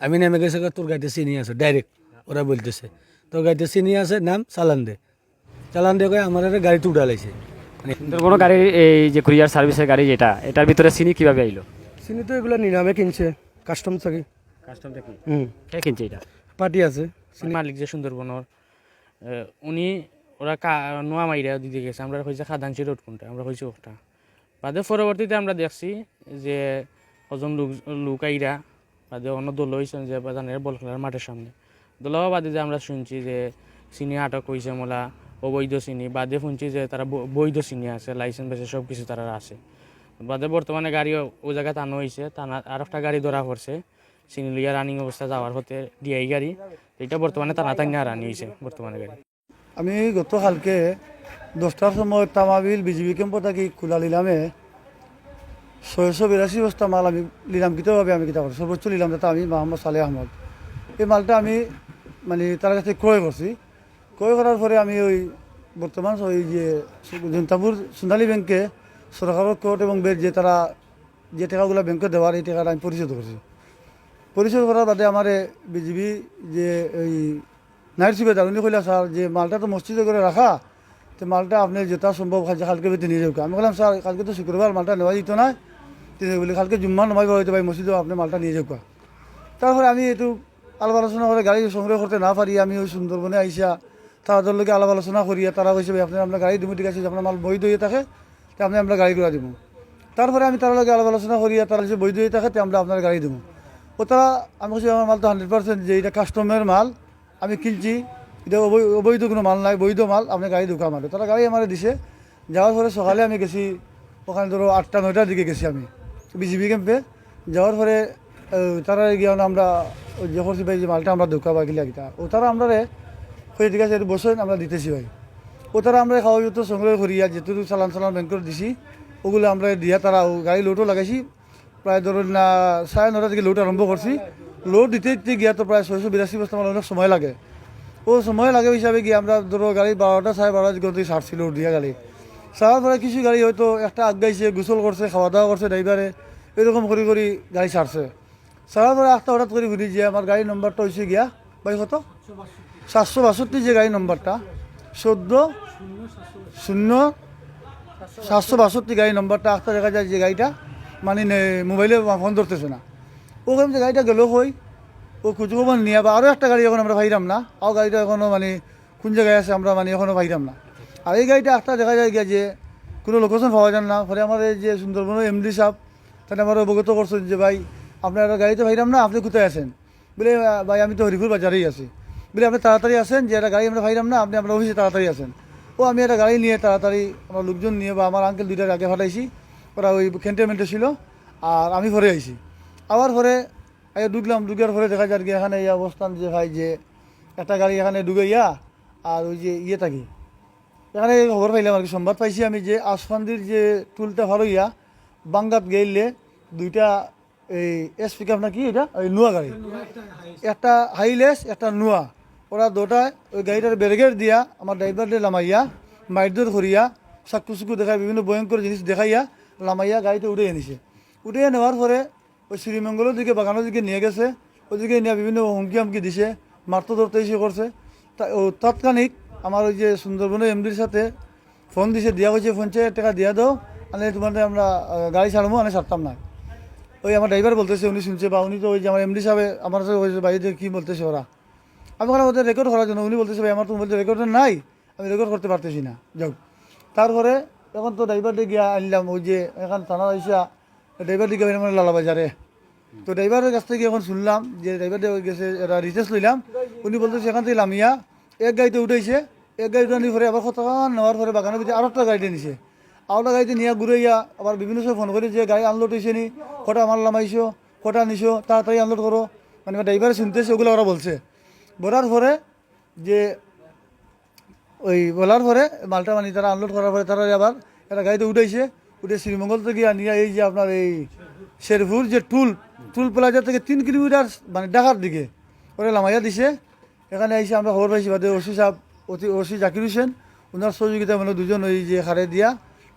আমি নেমে গেছে তোর গাড়িতে চিনি আছে ডাইরেক্ট ওরা বলতেছে। তোর গাড়িতে চিনি আছে নাম চালান দে চালান দিয়ে কয়ে আমার গাড়িতে উঠালাইছে মানে সুন্দরবন গাড়ির এই যে কুরিয়ার সার্ভিসের গাড়ি যেটা এটার ভিতরে চিনি কীভাবে আইলো? চিনি তো এগুলো নিলামে কিনছে কাস্টম থেকে। কাস্টম কি হুম। কে কিনছে এটা? পার্টি আছে মালিক যে সুন্দরবনের উনি ওরা কা- নোয়া মাইরা দিতে গেছে আমরা হয়েছে খাদানছি রোড কোনটা আমরা হয়েছে ওটা বাদে পরবর্তীতে আমরা দেখছি যে কজন লোক লোক আইরা বাদে অন্য দল হয়েছেন যে বাজানের বল খেলার মাঠের সামনে। দলাও বাদে যে আমরা শুনছি যে চিনি আটক হয়েছে মোলা, অবৈধ চিনি বাদে শুনছি যে তারা বৈধ চিনি আছে লাইসেন্স আছে সব কিছু তারা আছে। বাদে বর্তমানে গাড়ি ও- জায়গায় টানো হয়েছে টানা আর একটা গাড়ি ধরা পড়ছে। চিনি লইয়া রানিং অবস্থা যাওয়ার হতে ডিআই গাড়ি এটা বর্তমানে টানা টানা রানি হয়েছে বর্তমানে গাড়ি। আমি গতকালকে দশটার সময় তামাবিল বিজিবি ক্যাম্প থাকি খোলা নিলামে ছয়শো বিরাশি বস্তা মাল আমি নিলাম, কিতভাবে আমি কিতা করছি সর্বোচ্চ নিলাম যেটা আমি মোহাম্মদ সালেহ আহমদ। এই মালটা আমি মানে তার কাছে ক্রয় করছি। ক্রয় করার পরে আমি ওই বর্তমান ওই যে জনতাপুর সোনালী ব্যাংকে সরকারের কোর্ট এবং যে তারা যে টাকাগুলো ব্যাংকে দেওয়ার, এই টাকাটা আমি পরিশোধ করছি। পরিশোধ করার বাদে আমার বিজিবি যে ওই নাইট সুবেদার, উনি কইলা, স্যার, যে মালটা তো মসজিদে করে রাখা তো মালটা আপনি যেটা সম্ভব কালকে বেতে নিয়ে যাও আমি বললাম, স্যার, কালকে তো শুক্রবার মালটা নেওয়া যেত না। তিনি বলি, কালকে জুম্মা নমাইব হয়তো ভাই মসজিদে আপনি মালটা নিয়ে যাও তারপরে আমি একটু আলাপ আলোচনা করে গাড়ি সংগ্রহ করতে না পারি, আমি ওই সুন্দরবনে আইসা তাদের লোকে আলাপ আলোচনা করিয়া তারা কইছে, ভাই আপনি আপনার গাড়ি দিব ঠিক আছে আপনার মাল বৈধ হয়ে থাকে, তো আপনি আপনার গাড়ি করে দিব তারপরে আমি তার লগে আলাপ আলোচনা করিয়া তারা যে বৈধ হয়ে থাকে, তো আমরা আপনার গাড়ি দেবো ও তারা, আমি বলছি আমার মাল তো হান্ড্রেড পার্সেন্ট যে এটা কাস্টমার মাল, আমি কিনছি। এটা অবৈ- অবৈধ কোনো মাল নাই, বৈধ মাল, আপনি গাড়ি ঢুকা মারে তারা গাড়ি আমার দিছে। যাওয়ার পরে সকালে আমি গেছি, ওখানে ধরো আটটা, নয়টার দিকে গেছি আমি বিজিবি ক্যাম্পে যাওয়ার পরে তারা গিয়ে আমরা যে ভাই যে মালটা আমরা ঢুকা বা গিলা গিতা ও তারা আমরা হয়ে ঠিক আছে বসেন, আমরা দিতেছি ভাই। ও তারা আমরা খাওয়া যত সংগ্রহ করিয়া যেটুকু চালান চালান ব্যাংকর দিছি, ওগুলো আমরা দিয়া তারা গাড়ি লোডও লাগাইছি। প্রায় ধরুন না, সাড়ে নটা থেকে লোড আরম্ভ করছি। লোড দিতে দিতে গিয়া তো প্রায় ছয়শো বিরাশি বস্তা মানে অনেক সময় লাগে। ও সময় লাগে হিসাবে গিয়ে আমরা ধরো গাড়ি বারোটা সাড়ে বারোটা ছাড়ছি লোড দিয়া গাড়ি। ছাড়ার পরে কিছু গাড়ি হয়তো একটা আগাইছে, গোসল করছে খাওয়া দাওয়া করছে, ড্রাইভারে এরকম করে করে গাড়ি ছাড়ছে ছাড়ার পরে একটা হঠাৎ করে ঘুরি যে আমার গাড়ির নম্বরটা হয়েছে গিয়া, ভাই কত? সাতশো বাষট্টি যে গাড়ি নম্বরটা। চোদ্দ, শূন্য, সাতশো বাষট্টি গাড়ি নম্বরটা একটা দেখা যায় যে গাড়িটা মানে মোবাইলে ফোন ধরতেছে না। ওখানে যে গাড়িটা গেল হই। ও খুঁজবো নিয়ে বা আরও একটা গাড়ি এখন আমরা পাইলাম না। আর গাড়িটা এখনও মানে কোন জায়গায় আছে আমরা মানে এখনও পাইলাম না। আর এই গাড়িটা একটা দেখা যায় গিয়া যে কোনো লোকেশন পাওয়া যান না। ফলে এই যে সুন্দরবনের এমডি সাহেব, তাহলে আমার অবগত করছেন যে ভাই, আপনার গাড়িতে পাইলাম না, আপনি কোথায় আছেন? বলে ভাই, আমি তো হরিপুর বাজারেই আছি। বলে, আপনি তাড়াতাড়ি আসেন যে একটা গাড়ি আমরা পাইলাম না, আপনি আপনার অফিসে তাড়াতাড়ি আসেন। ও, আমি একটা গাড়ি নিয়ে তাড়াতাড়ি আমার লোকজন নিয়ে বা আমার আঙ্কেল দুইটার আগে ফাটাইছি ওরা ওই ক্যান্টনমেন্টে ছিল, আর আমি ঘরে আইছি। আবার এই ঢুকলাম, ঢুকার পরে দেখা যায় কি এখানে এই অবস্থান যে ভাই যে একটা গাড়ি এখানে ঢুকাইয়া আর ওই যে ইয়ে থাকি। এখানে খবর পাইলাম আর কি, সংবাদ পাইছি আমি যে আসফান্দির যে টুলটা ভালো ইয়া বাঙ্গাত গেলে দুইটা এই এস পিক আপ না কি এটা? ওই নোয়া গাড়ি। একটা হাইলেস, একটা নোয়া। ওরা দুটায় ওই গাড়িটার ব্যারিকেড দিয়া আমার ড্রাইভারদের লামাইয়া মাইরদর করিয়া চাকু চুকু দেখাই বিভিন্ন ভয়ঙ্কর জিনিস দেখাইয়া লামাইয়া গাড়িতে উঠে এনেছে উঠে নেওয়ার পরে ওই শ্রীমঙ্গলের দিকে, বাগানের দিকে নিয়ে গেছে। ওদিকে নিয়ে বিভিন্ন হুমকি হামকি দিছে, মারতো ধরতে এসে করছে। তা- ও তাৎক্ষণিক আমার ওই যে সুন্দরবনের এমডির সাথে ফোন দিছে, দিয়া হয়েছে ফোন চেয়ে টাকা দিয়া দাও, আনে তোমার আমরা গাড়ি ছাড়বো আমি ছাড়তাম না। ওই আমার ড্রাইভার বলতেছে, উনি শুনছে বা উনি তো ওই যে আমার এমডি সাহেব, আমার সাথে যে বাড়িতে কী বলতেছে ওরা? আমি বললাম, ওদের রেকর্ড করার জন্য। উনি বলতেছে, ভাই, আমার তো বলতে রেকর্ড নাই, আমি রেকর্ড করতে পারতেছি না। যাক তারপরে এখন তো ড্রাইভার দিয়ে গিয়া আনলাম, ওই যে এখন থানা আইসা ড্রাইভার দিকে মানে লালাবাজারে তো ড্রাইভারের কাছ থেকে এখন শুনলাম যে ড্রাইভার গেছে এটা রিচার্জ লইলাম। উনি বলতেছে সেখান থেকে লামিয়া এক গাড়িতে উঠেছে এক গাড়িতে উঠানি পরে আবার কতক্ষণ নেওয়ার পরে বাগানের ভিতরে আরও একটা গাড়িতে নিছে। আরেকটা গাড়িতে নিয়ে ঘুরাইয়া আবার বিভিন্ন সময় ফোন করি যে গাড়ি আনলোড হয়েছে নি, কটা মাল লামাইছো কটা নিছো, তাড়াতাড়ি আনলোড করো। মানে ড্রাইভার শুনতেছে, ওগুলো ওরা বলছে। বলার পরে যে ওই, বলার পরে মালটা মানে তারা আনলোড করার পরে তারা আবার একটা গাড়িতে উঠেছে উঠে শ্রীমঙ্গল থেকে নিয়ে এই যে আপনার এই শেরপুর যে টুল টুল প্লাজা থেকে তিন কিলোমিটার মানে ঢাকার দিকে, ওরা লামাইয়া দিছে। এখানে এসে আমরা খবর পাইছি, বাদে ওসি সাহেব, অতি, ওসি জাকির হোসেন ওনার সহযোগিতা মানে দুজন ওই যে হারে দিয়া,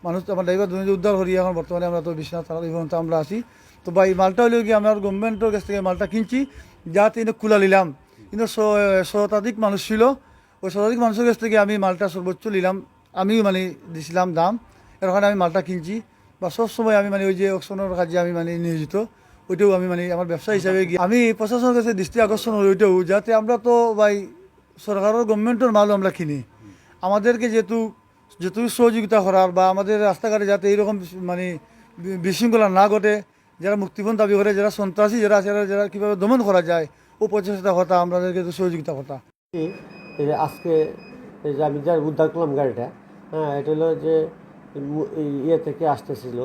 মানুষ আমার ড্রাইভার দুজন উদ্ধার করি, এখন বর্তমানে আমরা তো বিশ্বনাথ থানা এই পর্যন্ত আমরা আছি। তো ভাই মালটা হলেও কি আমরা গভর্নমেন্টের কাছ থেকে মালটা কিনছি যাতে এনে খোলা নিলাম। কিন্তু শতাধিক মানুষ ছিল, ওই শতাধিক মানুষের কাছ থেকে আমি মালটা সর্বোচ্চ নিলাম। আমিও মানে দিছিলাম দাম। এর কারণে আমি মালটা কিনছি। বা সব সময় আমি মানে ওই যে অকশনের কাজে আমি মানে নিয়োজিত, ওইটাও আমি মানে আমার ব্যবসা হিসাবে আমি প্রশাসনের কাছে দৃষ্টি আকর্ষণ করি ওইটাও, যাতে আমরা তো ভাই সরকারের গভর্নমেন্টের মালও আমরা কিনি। আমাদেরকে যেহেতু যেহেতু সহযোগিতা করার বা আমাদের রাস্তাঘাটে যাতে এইরকম মানে বিশৃঙ্খলা না ঘটে, যারা মুক্তিপণ দাবি করে, যারা সন্ত্রাসী যারা আছে, যারা- কীভাবে দমন করা যায় ও প্রচেষ্টা কথা আমাদেরকে সহযোগিতা কথা আজকে আমি যার উদ্ধার করলাম গাড়িটা হ্যাঁ এটা হলো যে ইয়ে থেকে আসতেছিল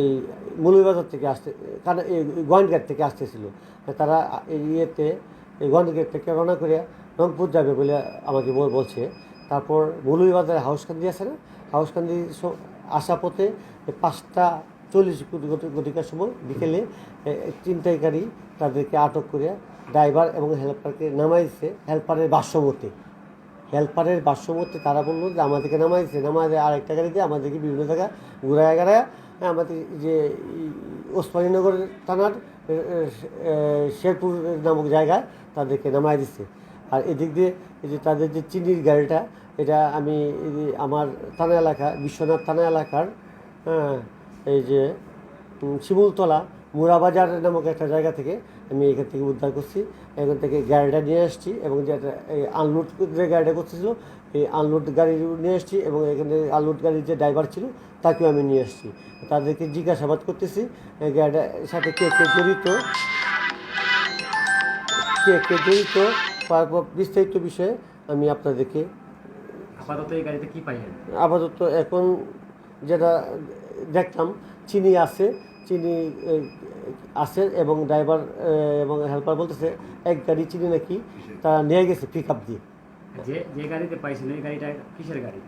এই মৌলভীবাজার থেকে আসতে কারণ এই গোয়াইনঘাট থেকে আসতেছিল। তারা এই ইয়েতে, এই গোয়াইনঘাট থেকে রওনা করে রংপুর যাবে বলে আমাকে বলছে। তারপর মৌলভীবাজারে হাউসকান্দি আছে না? হাউসকান্দি আসা পথে পাঁচটা চল্লিশ গতিকার সময় বিকেলে গাড়ি তাদেরকে আটক করে ড্রাইভার এবং হেল্পারকে নামাইছে, হেল্পারের বাসমতে হেল্পারের বাসমতে তারা বলল যে আমাদেরকে নামাইছে। নামাইছে আরেকটা গাড়িতে আমাদেরকে বিভিন্ন জায়গায় ঘুরায় গাড়ায় আমাদের যে ওসমানীনগর থানার শেরপুর নামক জায়গায় তাদেরকে নামাই দিচ্ছে আর এদিক দিয়ে যে তাদের যে চিনির গাড়িটা এটা আমি আমার থানা এলাকা বিশ্বনাথ থানা এলাকার হ্যাঁ, এই যে শিমুলতলা মুরাবাজার নামক একটা জায়গা থেকে আমি এখান থেকে উদ্ধার করছি। এখান থেকে গাড়িটা নিয়ে আসছি এবং যেটা এই আনলোড যে গাড়িটা করতেছিল এই আনলোড গাড়ি নিয়ে আসছি এবং এখানে আনলোড গাড়ির যে ড্রাইভার ছিল তাকেও আমি নিয়ে আসছি। তাদেরকে জিজ্ঞাসাবাদ করতেছি গাড়িটার সাথে কে কে জড়িত? কে কে জড়িত? বিস্তারিত বিষয়ে আমি আপনাদেরকে আপাতত এই গাড়িতে কি পাইলেন? আপাতত এখন যেটা দেখলাম চিনি আছে চিনি আছে এবং ড্রাইভার এবং হেল্পার বলতেছে এক গাড়ি চিনি নাকি? তারা নিয়ে গেছে পিক আপ দিয়ে। যে যে গাড়িতে পাইছেন এই গাড়িটা কিসের গাড়ি?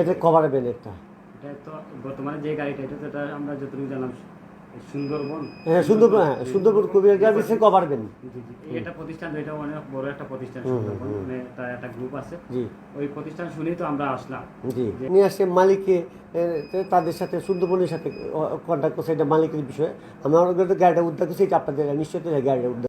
এটা কভার ভ্যান একটা। এটা তো বর্তমানে যে গাড়িটা এটা তো এটা আমরা যতটুকু জানলাম সুন্দরবন? হ্যাঁ সুন্দরবন হ্যাঁ সুন্দরবন প্রতিষ্ঠান এটা অনেক বড় একটা প্রতিষ্ঠান সুন্দরবন মানে তার একটা গ্রুপ আছে। জি। ওই প্রতিষ্ঠান শুনেই তো আমরা আসলাম। জি। নিয়ে আসছে মালিককে তাদের সাথে সুন্দরবনের সাথে কন্ট্যাক্ট করছে এটা মালিকের বিষয়ে। আমরা গাড়িটা উদ্ধার করছি এটা আপনাদের নিশ্চয়ই গাড়িটা উদ্ধার